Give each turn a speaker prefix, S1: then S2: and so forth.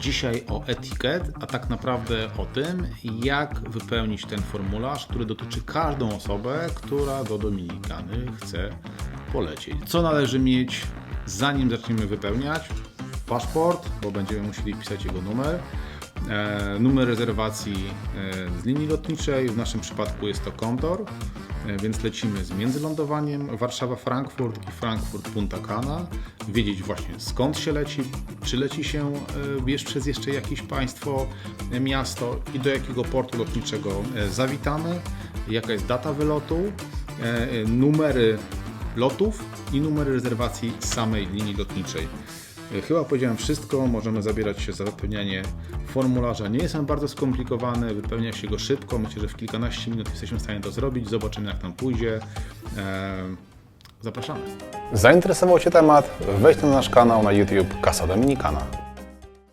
S1: Dzisiaj o etiket, a tak naprawdę o tym, jak wypełnić ten formularz, który dotyczy każdą osobę, która do Dominikany chce polecieć. Co należy mieć, zanim zaczniemy wypełniać? Paszport, bo będziemy musieli pisać jego numer. E, numer rezerwacji e, z linii lotniczej, w naszym przypadku jest to Kontor, e, więc lecimy z międzylądowaniem Warszawa-Frankfurt i Frankfurt-Punta Cana. Wiedzieć właśnie skąd się leci, czy leci się przez jeszcze jakieś państwo, miasto i do jakiego portu lotniczego zawitamy, jaka jest data wylotu, numery lotów i numery rezerwacji samej linii lotniczej. E, Chyba powiedziałem wszystko, możemy zabierać się za wypełnianie formularza. Nie jest on bardzo skomplikowany, wypełnia się go szybko. Myślę, że w kilkanaście minut jesteśmy w stanie to zrobić. Zobaczymy, jak nam pójdzie. E, Zapraszamy.
S2: Zainteresował Cię temat? Wejdź na nasz kanał na YouTube Kasa Dominikana.